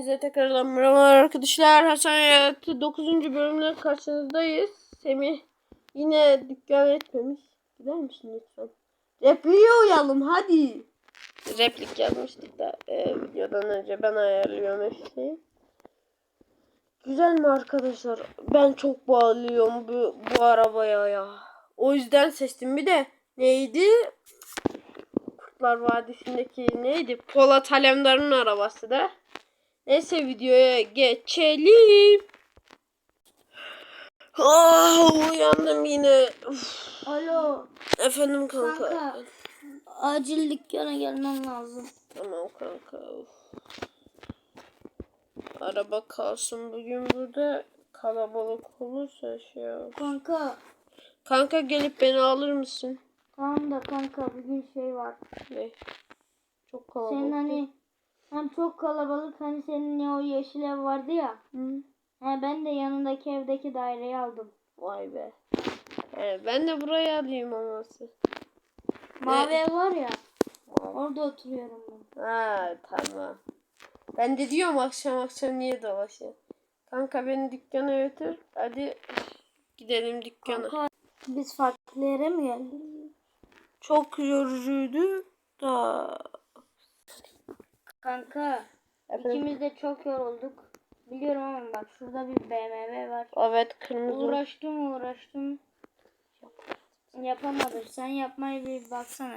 Hepinize tekrardan merhaba arkadaşlar. Hasan Hayatı 9. bölümle karşınızdayız. Semih yine dükkan etmemiş. Gider misin lütfen? Repliğe uyalım hadi. Replik yazmıştık da e, videodan önce ben ayarlıyorum her şeyi. Güzel mi arkadaşlar? Ben çok bağlıyorum bu, bu arabaya ya. O yüzden seçtim. Bir de neydi? Kurtlar Vadisi'ndeki neydi? Polat Alemdar'ın arabası da. Neyse videoya geçelim. Ah uyandım yine. Uf, Alo efendim kanka. kanka. Acil dükkana gelmem lazım. Tamam kanka. Uf. Araba kalsın bugün burada. Kalabalık olursa şey yap. Kanka Kanka gelip beni alır mısın? tamam da kanka bugün şey var. Ne? Çok kalabalık. Senin hani hem çok kalabalık hani senin o yeşil ev vardı ya. Hı? He, ben de yanındaki evdeki daireyi aldım. Vay be. He, ben de buraya alayım olması. Mavi ev var ya. Orada oturuyorum ben. Ha tamam. Ben de diyorum akşam akşam niye dolaşıyor. Kanka beni dükkana götür. Hadi gidelim dükkana. Kanka biz farklı yere mi geldik? Çok yorucuydu da. Kanka Efendim? ikimiz de çok yorulduk. Biliyorum ama bak şurada bir BMW var. Evet kırmızı. Uğraştım uğraştım. Yapamadım. Sen yapmayı bir baksana.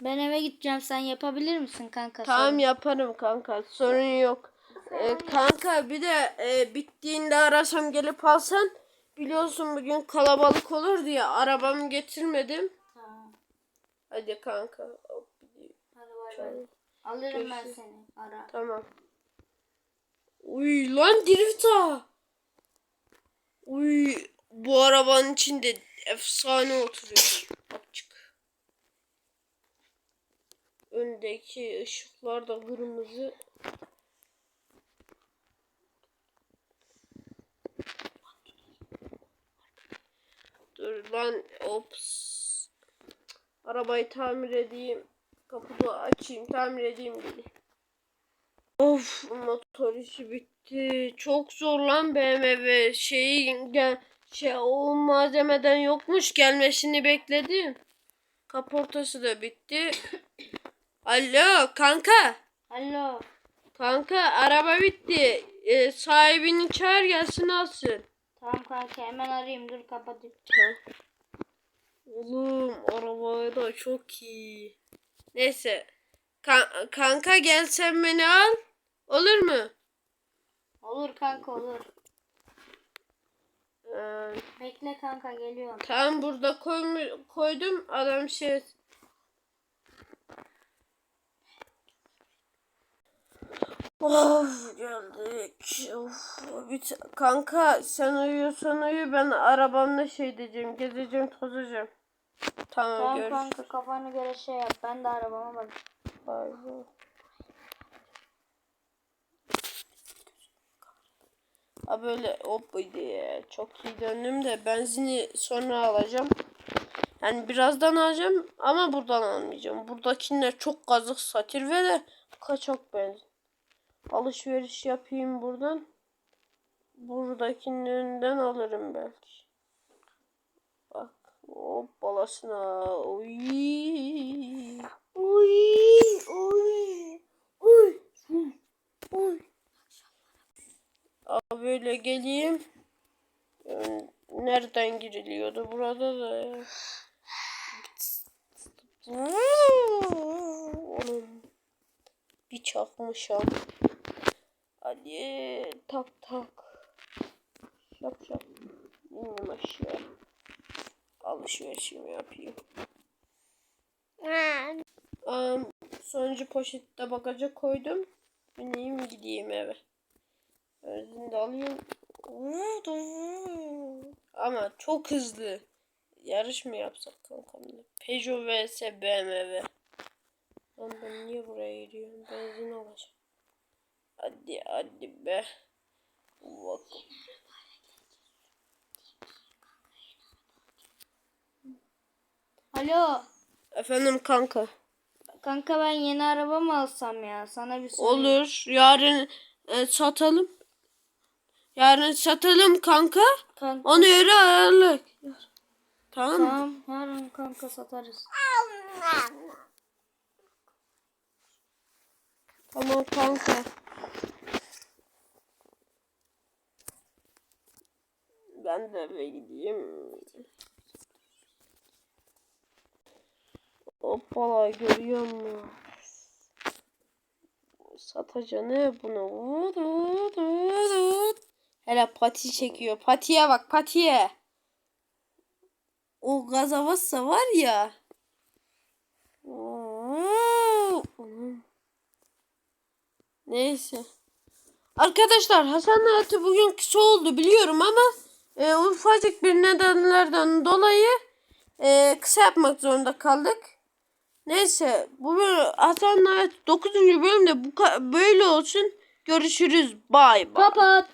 Ben eve gideceğim. Sen yapabilir misin kanka? Tamam Sorun. yaparım kanka. Sorun yok. Ee, kanka bir de e, bittiğinde arasam gelip alsan. Biliyorsun bugün kalabalık olur diye arabamı getirmedim. Tamam. Hadi kanka. Bay. Alırım ben seni. Ara. Tamam. Uy lan drifta. Uy bu arabanın içinde efsane oturuyor. Açık. Öndeki ışıklar da kırmızı. Dur lan ops. Arabayı tamir edeyim. Kapıyı açayım tamir edeyim dedi. Of motor işi bitti. Çok zor lan BMW. Şeyi gel şey o malzemeden yokmuş gelmesini bekledim. Kaportası da bitti. Alo kanka. Alo. Kanka araba bitti. Ee, sahibini çağır gelsin alsın. Tamam kanka hemen arayayım. Dur kapatayım. Oğlum araba da çok iyi. Neyse. Kan- kanka gel sen beni al. Olur mu? Olur kanka olur. Ee, Bekle kanka geliyorum. Tamam burada koymu- koydum adam şey Of geldik. Of, bir kanka sen uyuyorsan uyu ben arabamla şey diyeceğim gezeceğim tozacağım. Tamam, Tamam görüşürüz. kanka kafana göre şey yap. Ben de arabama bak. Bay bay. Ha böyle hop diye çok iyi döndüm de benzini sonra alacağım. Yani birazdan alacağım ama buradan almayacağım. Buradakiler çok kazık satir ve de kaçak benzin. Alışveriş yapayım buradan. Buradakinin önünden alırım belki. Hop balasına. Uy. Uy. Uy. Uy. Uy. Aa, böyle geleyim. Nereden giriliyordu? Burada da ya. Oğlum. Bir çakmışam. Hadi tak tak. Şap şap. İndim aşağı. Alışverişimi yapayım. Um, sonuncu poşette bagaja koydum. Bineyim gideyim eve. Benzin de alayım. Ama çok hızlı. Yarış mı yapsak kankamla? Peugeot vs BMW. Lan ben niye buraya gidiyorum? Benzin alacağım. Hadi hadi be. Bak. Alo. Efendim kanka. Kanka ben yeni araba mı alsam ya? Sana bir soru. Olur. Yarın e, satalım. Yarın satalım kanka. Kanka, Ona göre ayarla. Tamam tamam yarın kanka satarız. Tamam kanka. Ben de eve gideyim. Hoppala görüyor musun? Satacağını bunu. Vut, vut, vut, vut. Hele pati çekiyor. Patiye bak patiye. O gaza bassa var ya. Neyse. Arkadaşlar Hasan hayatı bugün kısa oldu biliyorum ama e, ufacık bir nedenlerden dolayı e, kısa yapmak zorunda kaldık. Neyse bu bölüm- Hasan hayatı 9. bölümde bu böyle olsun. Görüşürüz. Bay bay. Kapat.